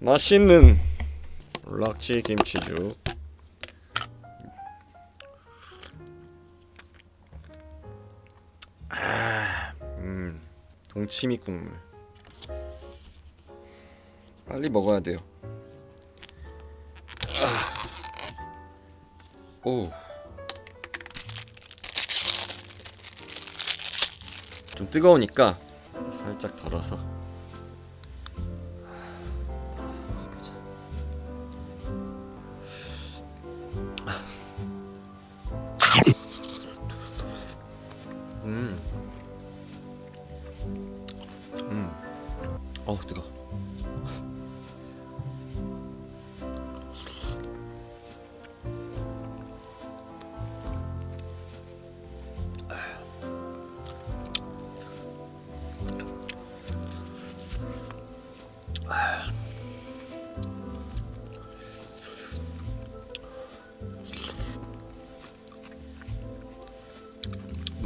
맛있는 락지 김치죽 아, 음, 동치미 국물 빨리 먹어야 돼요 아. 오. 좀 뜨거우니까 살짝 덜어서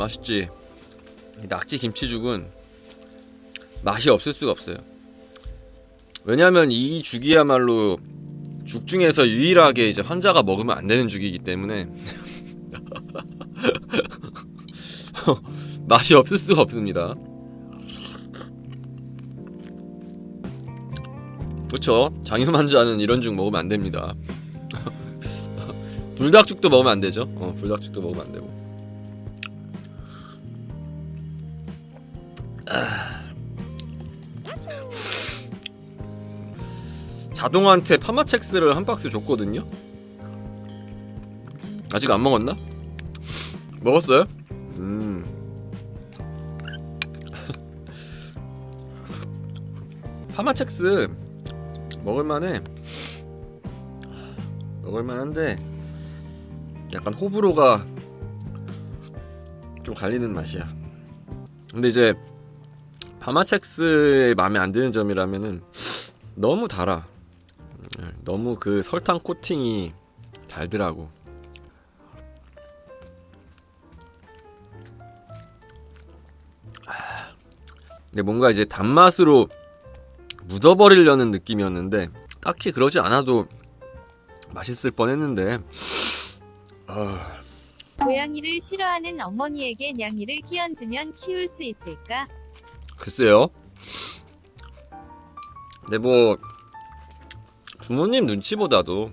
맛있지. 이 낙지 김치죽은 맛이 없을 수가 없어요. 왜냐하면 이 죽이야말로 죽 중에서 유일하게 이제 환자가 먹으면 안 되는 죽이기 때문에 맛이 없을 수가 없습니다. 그렇죠. 장염 환자는 이런 죽 먹으면 안 됩니다. 불닭죽도 먹으면 안 되죠. 어, 불닭죽도 먹으면 안 되고. 자동한테 파마첵스를 한 박스 줬거든요. 아직 안 먹었나? 먹었어요? 음. 파마첵스 먹을만해. 먹을만한데 약간 호불호가 좀 갈리는 맛이야. 근데 이제 파마첵스의 마음에 안 드는 점이라면은 너무 달아. 음, 너무 그 설탕 코팅이 달더라고. 아, 근데 뭔가 이제 단맛으로 묻어버리려는 느낌이었는데 딱히 그러지 않아도 맛있을 뻔했는데 아, 고양이를 싫어하는 어머니에게 냥이를 끼얹으면 키울 수 있을까? 글쎄요. 근데 뭐 부모님 눈치보다도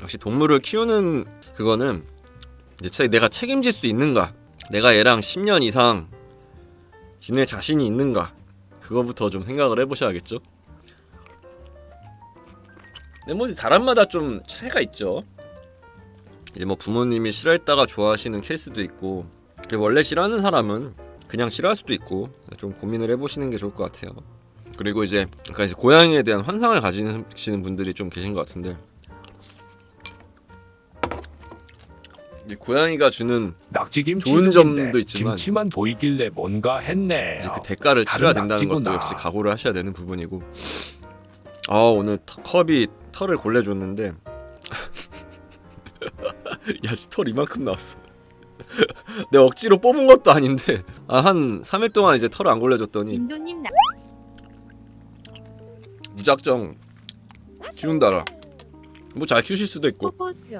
역시 동물을 키우는 그거는 이제 차- 내가 책임질 수 있는가, 내가 얘랑 10년 이상 지낼 자신이 있는가, 그거부터 좀 생각을 해보셔야겠죠. 근데 뭐 사람마다 좀 차이가 있죠. 이제 뭐 부모님이 싫어했다가 좋아하시는 케이스도 있고, 원래 싫어하는 사람은 그냥 싫어할 수도 있고 좀 고민을 해보시는 게 좋을 것 같아요. 그리고 이제 아까 이제 고양이에 대한 환상을 가지시는 분들이 좀 계신 것 같은데 이 고양이가 주는 낙지김치 좋은 점도 있지만 김치만 보이길래 뭔가 했네. 그 대가를 치러야 된다는 것도. 역시 각오를 하셔야 되는 부분이고 아 오늘 터- 컵이 털을 골라줬는데 야털 이만큼 나왔어 내 억지로 뽑은 것도 아닌데. 아, 한 3일 동안 이제 털을 안 골라줬더니 인도님 나 무작정 키운다라. 뭐 잘 키우실 수도 있고. 뽀뽀죠.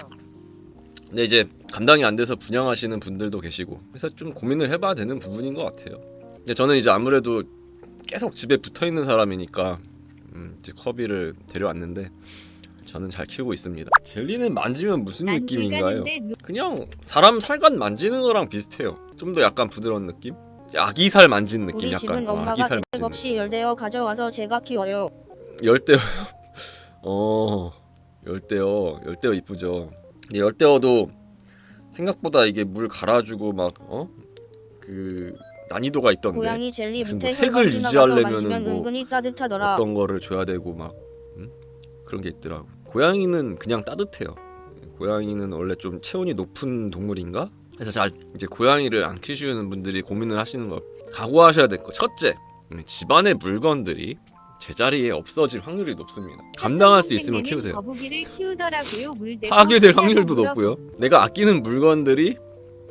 근데 이제 감당이 안 돼서 분양하시는 분들도 계시고. 그래서 좀 고민을 해봐야 되는 부분인 것 같아요. 근데 저는 이제 아무래도 계속 집에 붙어 있는 사람이니까 음, 이제 커비를 데려왔는데 저는 잘 키우고 있습니다 젤리는 만지면 무슨 난 느낌인가요? 그냥 사람 살간 만지는 거랑 비슷해요 좀 더 약간 부드러운 느낌? 아기살 만지는 느낌 우리 약간 집은 어, 엄마가 아기살 없이 열대어 가져와서 제가 키워요. 열대어 어 열대어 열대어 이쁘죠 근데 열대어도 생각보다 이게 물 갈아주고 막 어 그 난이도가 있던데 고양이 젤리 무슨 뭐 색을 유지하려면은 뭐 은근히 따뜻하더라. 어떤 거를 줘야 되고 막 음? 그런 게 있더라고 고양이는 그냥 따뜻해요 고양이는 원래 좀 체온이 높은 동물인가 그래서 자 이제 고양이를 안 키우시는 분들이 고민을 하시는 거 각오하셔야 될 거 첫째 음, 집안의 물건들이 제자리에 없어질 확률이 높습니다 감당할 수 있으면 키우세요 거북이를 키우더라고요. 물대고 파괴될 확률도 높고요. 내가 아끼는 물건들이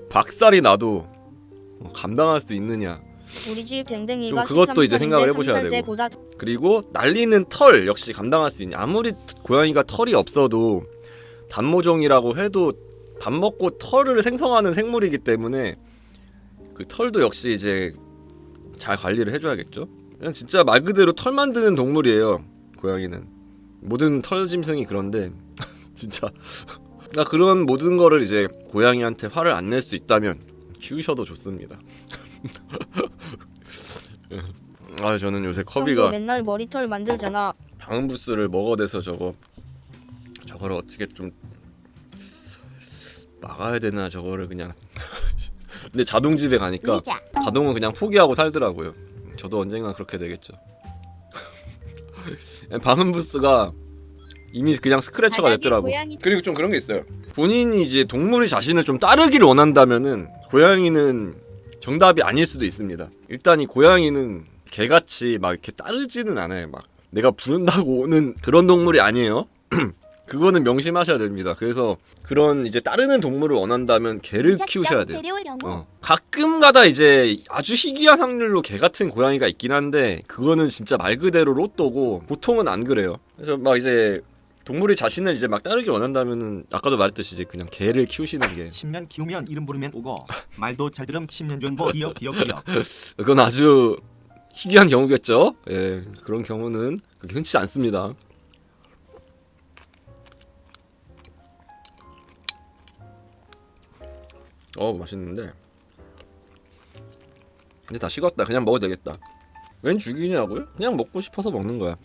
박살이 나도 어, 감당할 수 있느냐. 우리 집 댕댕이가 좀 그것도 이제 13살인데 생각을 해보셔야 3살 되고. 때보다 그리고 날리는 털 역시 감당할 수 있는 아무리 고양이가 털이 없어도 단모종이라고 해도 밥 먹고 털을 생성하는 생물이기 때문에 그 털도 역시 이제 잘 관리를 해줘야겠죠. 그냥 진짜 말 그대로 털 만드는 동물이에요. 고양이는 모든 털 짐승이 그런데 진짜 그러니까 그런 모든 거를 이제 고양이한테 화를 안 낼 수 있다면 키우셔도 좋습니다. 아 저는 요새 커비가 맨날 머리털 만들잖아. 방음 부스를 먹어대서 저거 저거를 어떻게 좀 막아야 되나 저거를 그냥 근데 자동 집에 가니까 의자. 자동은 그냥 포기하고 살더라고요. 저도 언젠간 그렇게 되겠죠. 방음 부스가 이미 그냥 스크래쳐가 바닥에 됐더라고. 고양이 그리고 좀 그런 게 있어요. 본인이 이제 동물이 자신을 좀 따르기를 원한다면은 고양이는 정답이 아닐 수도 있습니다. 일단 이 고양이는 개같이 막 이렇게 따르지는 않아요. 막 내가 부른다고 오는 그런 동물이 아니에요. 그거는 명심하셔야 됩니다. 그래서 그런 이제 따르는 동물을 원한다면 개를 키우셔야 돼요. 어. 가끔가다 이제 아주 희귀한 확률로 개 같은 고양이가 있긴 한데 그거는 진짜 말 그대로 로또고 보통은 안 그래요. 그래서 막 이제 동물이 자신을 이제 막 따르기 원한다면은 아까도 말했듯이 이제 그냥 개를 키우시는 게 10년 키우면 이름 부르면 오고 말도 잘 들음 10년 전보 기억 기억 기억 그건 아주 희귀한 경우겠죠. 예, 그런 경우는 그렇게 흔치 않습니다. 어 맛있는데 근데 다 식었다 그냥 먹어도 되겠다 웬 죽이냐고요? 그냥 먹고 싶어서 먹는 거야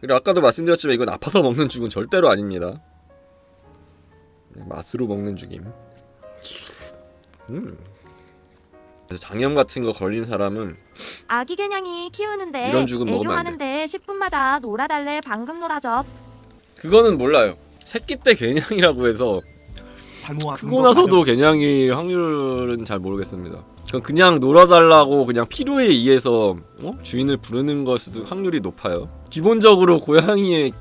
그리고 아까도 말씀드렸지만 이건 아파서 먹는 죽은 절대로 아닙니다. 그냥 맛으로 먹는 죽임. 음. 그래서 장염 같은 거 걸린 사람은 아기 개냥이 키우는데 이런 죽은 먹으면 안 애교하는데 10분마다 놀아달래 방금 놀아줘 그거는 몰라요. 새끼 때 개냥이라고 해서 크고 나서도 개냥이 확률은 잘 모르겠습니다. 그건 그냥 놀아달라고 그냥 필요에 의해서 어? 주인을 부르는 것도 확률이 높아요. 기본적으로 고양이의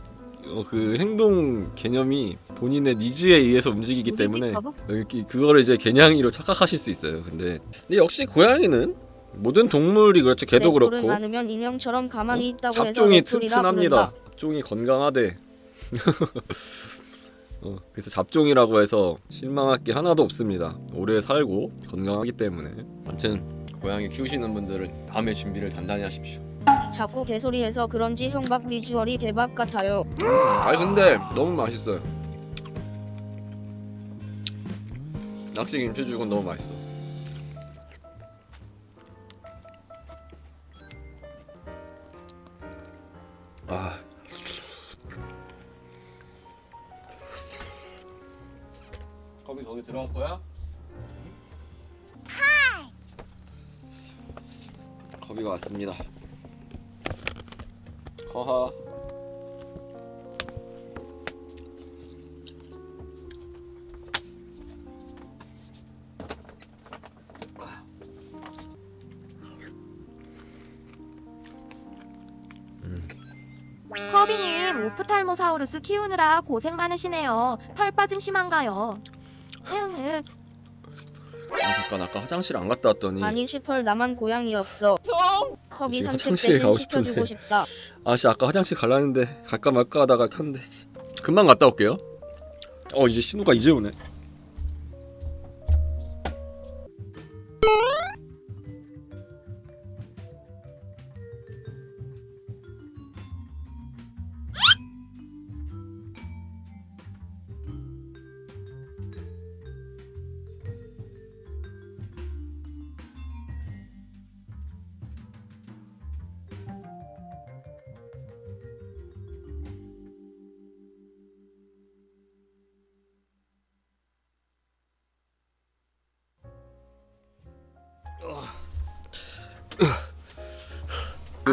어, 그 행동 개념이 본인의 니즈에 의해서 움직이기 때문에 여기 그거를 이제 개냥이로 착각하실 수 있어요. 근데, 근데 역시 고양이는 모든 동물이 그렇죠. 개도 그렇고 많으면 인형처럼 가만히 있다고 해서 잡종이 튼튼합니다. 잡종이 건강하대. 어, 그래서 잡종이라고 해서 실망할 게 하나도 없습니다. 오래 살고 건강하기 때문에. 아무튼 고양이 키우시는 분들은 다음에 준비를 단단히 하십시오. 자꾸 개소리해서 그런지 형밥 비주얼이 개밥 같아요. 아니 근데 너무 맛있어요. 낚시 김치 죽은 너무 맛있어. 거기 거기 들어갈 거야? 거기가 왔습니다. 허하. 커비님 오프탈모사우루스 키우느라 고생 많으시네요 털 빠짐 심한가요? 아, 잠깐 아까 화장실 안 갔다 왔더니 아니 시펄 나만 고양이 없어. 컵이 산책 화장실에 대신 가고 시켜주고 싶은데. 싶다. 아씨 아까 화장실 갈라는데 갈까 말까 하다가 켰는데 금방 갔다 올게요. 어 이제 신호가 이제 오네.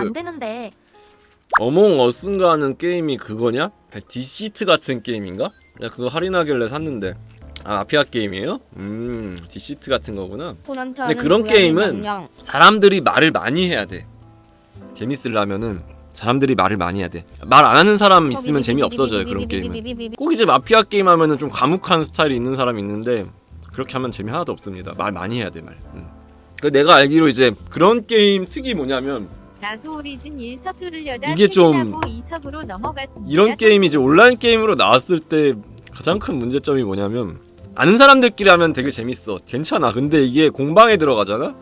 안 되는데 어몽 어스인가 하는 게임이 그거냐? 디시트 같은 게임인가? 야 그거 할인하길래 샀는데 아 아피아 게임이에요? 음 디시트 같은 거구나. 근데 그런 게임은 냥 사람들이 말을 많이 해야 돼. 재밌으려면은 사람들이 말을 많이 해야 돼. 말 안 하는 사람 있으면 재미 없어져요 그런 게임은. 꼭 이제 마피아 게임 하면은 좀 과묵한 스타일이 있는 사람이 있는데 그렇게 하면 재미 하나도 없습니다. 말 많이 해야 돼 말. 음. 그 내가 알기로 이제 그런 게임 특이 뭐냐면 나그 오리진 1섭 뚫으려다 이게 좀 2섭으로 넘어갔습니다. 이런 게임이 이제 온라인 게임으로 나왔을 때 가장 큰 문제점이 뭐냐면 아는 사람들끼리 하면 되게 재밌어. 괜찮아. 근데 이게 공방에 들어가잖아?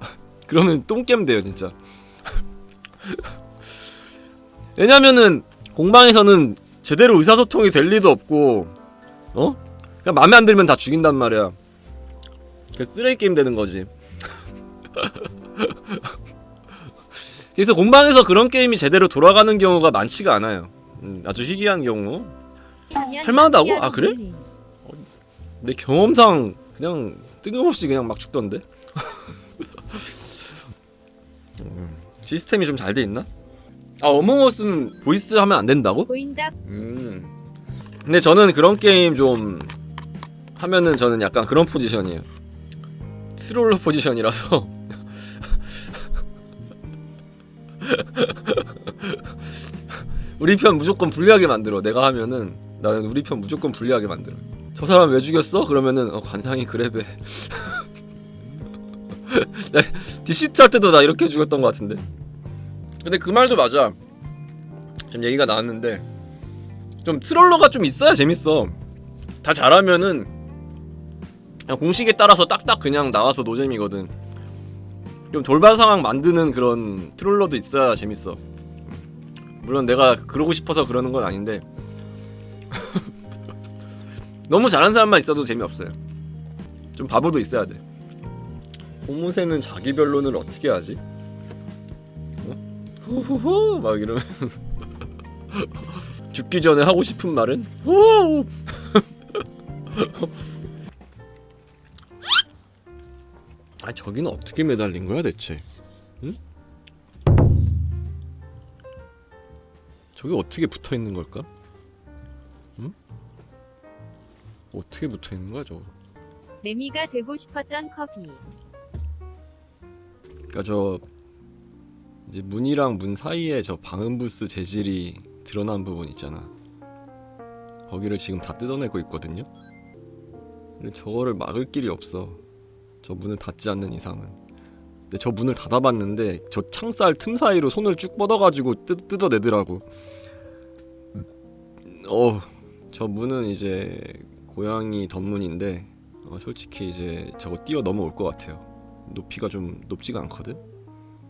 그러면 똥겜 돼요 진짜. 왜냐면은 공방에서는 제대로 의사소통이 될 리도 없고 어? 그냥 마음에 안 들면 다 죽인단 말이야. 그 쓰레기 게임 되는 거지 그래서 공방에서 그런 게임이 제대로 돌아가는 경우가 많지가 않아요 음, 아주 희귀한 경우 할만하다고? 아, 그래? 내 경험상 그냥 뜬금없이 그냥 막 죽던데 음, 시스템이 좀 잘 돼 있나? 아 어몽어스는 보이스 하면 안 된다고? 보인다. 음 근데 저는 그런 게임 좀 하면은 저는 약간 그런 포지션이에요 트롤러 포지션이라서 우리 편 무조건 불리하게 만들어. 내가 하면은 나는 우리 편 무조건 불리하게 만들어. 저 사람 왜 죽였어? 그러면은 어, 관상이 그래배 나 디시트 할 때도 나 이렇게 죽였던 것 같은데. 근데 그 말도 맞아. 지금 얘기가 나왔는데 좀 트롤러가 좀 있어야 재밌어. 다 잘하면은 그냥 공식에 따라서 딱딱 그냥 나와서 노잼이거든 좀 돌발 상황 만드는 그런 트롤러도 있어야 재밌어. 물론 내가 그러고 싶어서 그러는 건 아닌데. 너무 잘하는 사람만 있어도 재미없어요. 좀 바보도 있어야 돼. 호무새는 자기 변론을 어떻게 하지? 어? 후후후! 막 이러면. 죽기 전에 하고 싶은 말은? 후 아 저기는 어떻게 매달린 거야 대체? 응? 저기 어떻게 붙어 있는 걸까? 응? 어떻게 붙어 있는 거야 저거? 매미가 되고 싶었던 커비. 그러니까 저 이제 문이랑 문 사이에 저 방음 부스 재질이 드러난 부분 있잖아. 거기를 지금 다 뜯어내고 있거든요. 근데 저거를 막을 길이 없어. 저 문을 닫지 않는 이상은. 근데 저 문을 닫아봤는데 저 창살 틈 사이로 손을 쭉 뻗어가지고 뜯, 뜯어내더라고. 어, 저 문은 이제 고양이 덧문인데 어, 솔직히 이제 저거 뛰어 넘어올 것 같아요. 높이가 좀 높지가 않거든.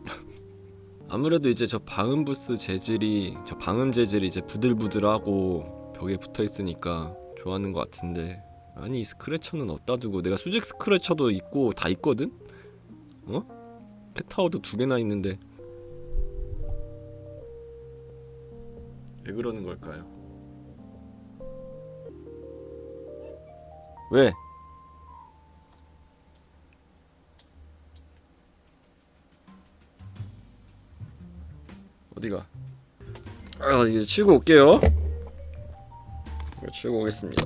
아무래도 이제 저 방음 부스 재질이 저 방음 재질이 이제 부들부들하고 벽에 붙어 있으니까 좋아하는 것 같은데 아니 이 스크래쳐는 어디다 두고 내가 수직 스크래쳐도 있고 다 있거든. 어? 캣타워도 두 개나 있는데 왜 그러는 걸까요? 왜? 어디가? 아 이제 치고 올게요. 치고 오겠습니다.